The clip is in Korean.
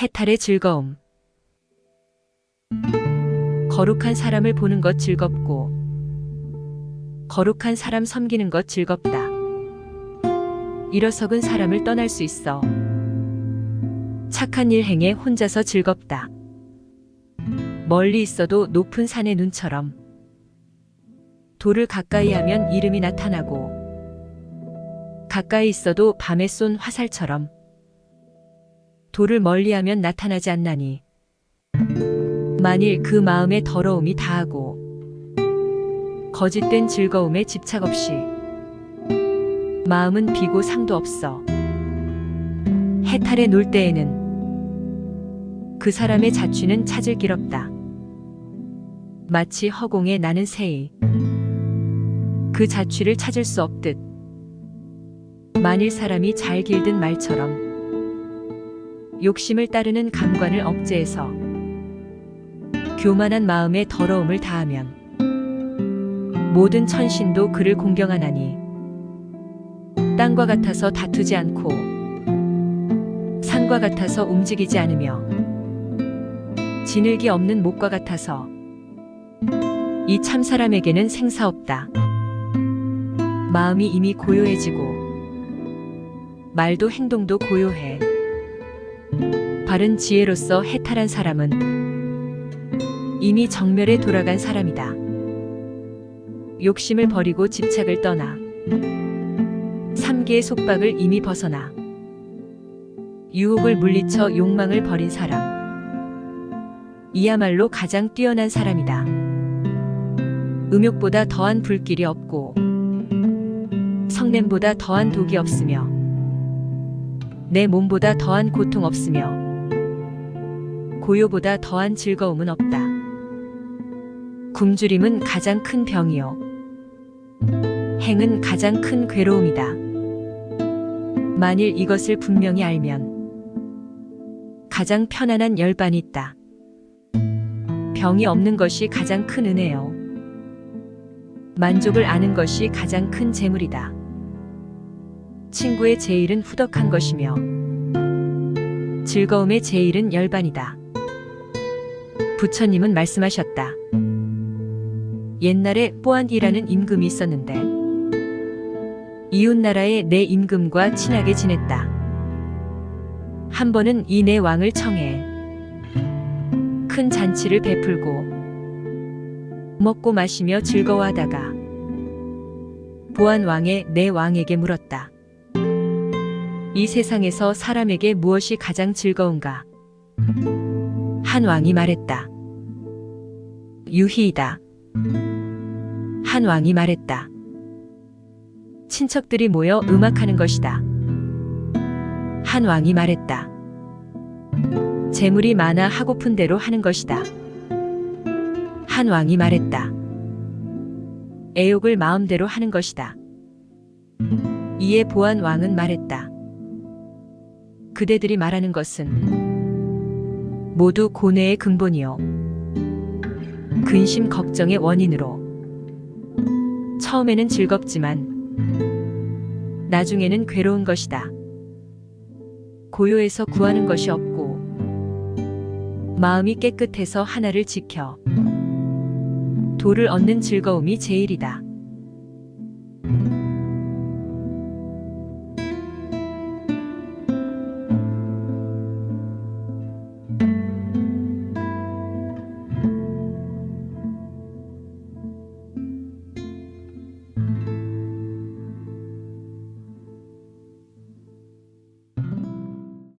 해탈의 즐거움. 거룩한 사람을 보는 것 즐겁고, 거룩한 사람 섬기는 것 즐겁다. 일어석은 사람을 떠날 수 있어. 착한 일 행에 혼자서 즐겁다. 멀리 있어도 높은 산의 눈처럼. 돌을 가까이 하면 이름이 나타나고, 가까이 있어도 밤에 쏜 화살처럼. 돌을 멀리하면 나타나지 않나니. 만일 그 마음에 더러움이 다하고 거짓된 즐거움에 집착 없이 마음은 비고 상도 없어 해탈에 놀 때에는 그 사람의 자취는 찾을 길 없다. 마치 허공에 나는 새이 그 자취를 찾을 수 없듯 만일 사람이 잘 길든 말처럼 욕심을 따르는 감관을 억제해서 교만한 마음에 더러움을 다하면 모든 천신도 그를 공경하나니 땅과 같아서 다투지 않고 산과 같아서 움직이지 않으며 지늘기 없는 목과 같아서 이 참 사람에게는 생사 없다. 마음이 이미 고요해지고 말도 행동도 고요해. 바른 지혜로서 해탈한 사람은 이미 정멸에 돌아간 사람이다. 욕심을 버리고 집착을 떠나 삼계의 속박을 이미 벗어나 유혹을 물리쳐 욕망을 버린 사람. 이야말로 가장 뛰어난 사람이다. 음욕보다 더한 불길이 없고 성냄보다 더한 독이 없으며 내 몸보다 더한 고통 없으며 고요보다 더한 즐거움은 없다. 굶주림은 가장 큰 병이요. 행은 가장 큰 괴로움이다. 만일 이것을 분명히 알면 가장 편안한 열반이 있다. 병이 없는 것이 가장 큰 은혜요. 만족을 아는 것이 가장 큰 재물이다. 친구의 제일은 후덕한 것이며 즐거움의 제일은 열반이다. 부처님은 말씀하셨다. 옛날에 뽀안이라는 임금이 있었는데 이웃 나라의 내 임금과 친하게 지냈다. 한 번은 이 내 왕을 청해 큰 잔치를 베풀고 먹고 마시며 즐거워하다가 보안 왕의 내 왕에게 물었다. 이 세상에서 사람에게 무엇이 가장 즐거운가? 한 왕이 말했다. 유희이다. 한 왕이 말했다. 친척들이 모여 음악하는 것이다. 한 왕이 말했다. 재물이 많아 하고픈 대로 하는 것이다. 한 왕이 말했다. 애욕을 마음대로 하는 것이다. 이에 보안 왕은 말했다. 그대들이 말하는 것은 모두 고뇌의 근본이요. 근심 걱정의 원인으로 처음에는 즐겁지만 나중에는 괴로운 것이다. 고요에서 구하는 것이 없고 마음이 깨끗해서 하나를 지켜 도를 얻는 즐거움이 제일이다.